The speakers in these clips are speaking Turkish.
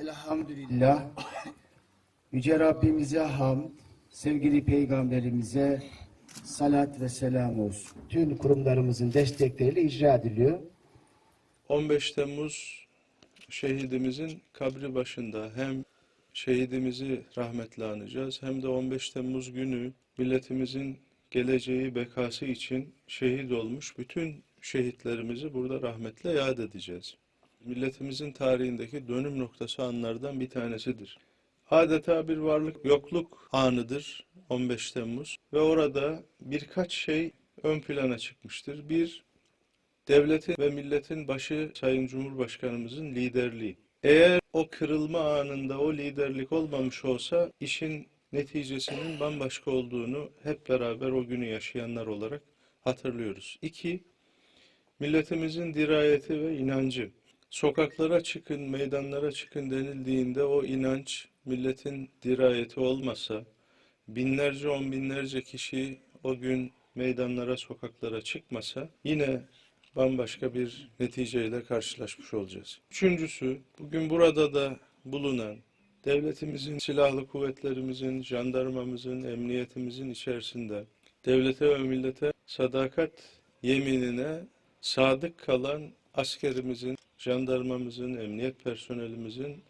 Elhamdülillah. Yüce Rabbimize hamd, sevgili peygamberimize salat ve selam olsun. Tüm kurumlarımızın destekleriyle icra ediliyor. 15 Temmuz şehidimizin kabri başında hem şehidimizi rahmetle anacağız hem de 15 Temmuz günü milletimizin geleceği bekası için şehit olmuş bütün şehitlerimizi burada rahmetle yad edeceğiz. Milletimizin tarihindeki dönüm noktası anlardan bir tanesidir. Adeta bir varlık yokluk anıdır 15 Temmuz ve orada birkaç şey ön plana çıkmıştır. Bir, devletin ve milletin başı Sayın Cumhurbaşkanımızın liderliği. Eğer o kırılma anında o liderlik olmamış olsa işin neticesinin bambaşka olduğunu hep beraber o günü yaşayanlar olarak hatırlıyoruz. İki, milletimizin dirayeti ve inancı. Sokaklara çıkın, meydanlara çıkın denildiğinde o inanç, milletin dirayeti olmasa, binlerce, on binlerce kişi o gün meydanlara, sokaklara çıkmasa yine bambaşka bir neticeyle karşılaşmış olacağız. Üçüncüsü, bugün burada da bulunan devletimizin, silahlı kuvvetlerimizin, jandarmamızın, emniyetimizin içerisinde devlete ve millete sadakat yeminine sadık kalan askerimizin, jandarmamızın, emniyet personelimizin,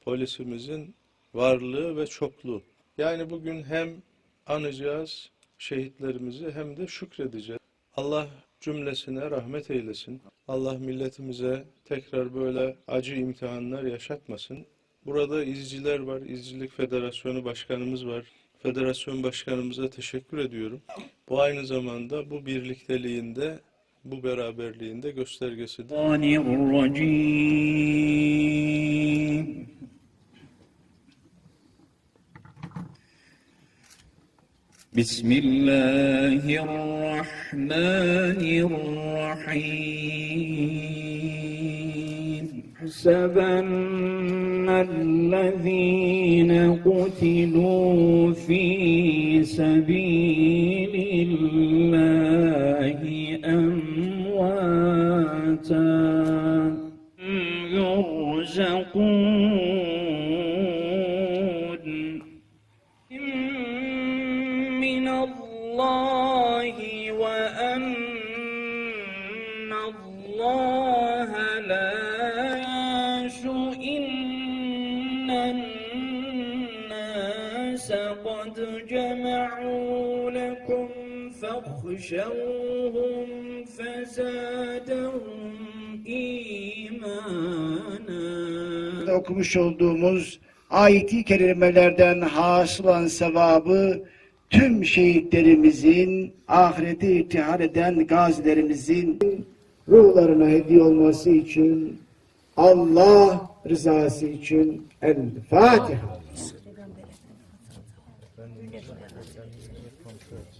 polisimizin varlığı ve çokluğu. Yani bugün hem anacağız şehitlerimizi hem de şükredeceğiz. Allah cümlesine rahmet eylesin. Allah milletimize tekrar böyle acı imtihanlar yaşatmasın. Burada izciler var, İzcilik Federasyonu Başkanımız var. Federasyon Başkanımıza teşekkür ediyorum. Bu aynı zamanda bu birlikteliğinde, bu beraberliğinde göstergesidir. الشيطان الرجيم بسم الله الرحمن الرحيم حسبن الذين قتلوا في سبيل الله أمواتا يرزقون. من الله وأن الله لا إن الناس قد جمعوا لكم فاخشوهم فزادهم إيمانا Okumuş olduğumuz ayeti kerimelerden hasıl olan sevabı tüm şehitlerimizin, ahirete irtihar eden gazilerimizin ruhlarına hediye olması için Allah rızası için El Fatiha. Um. church.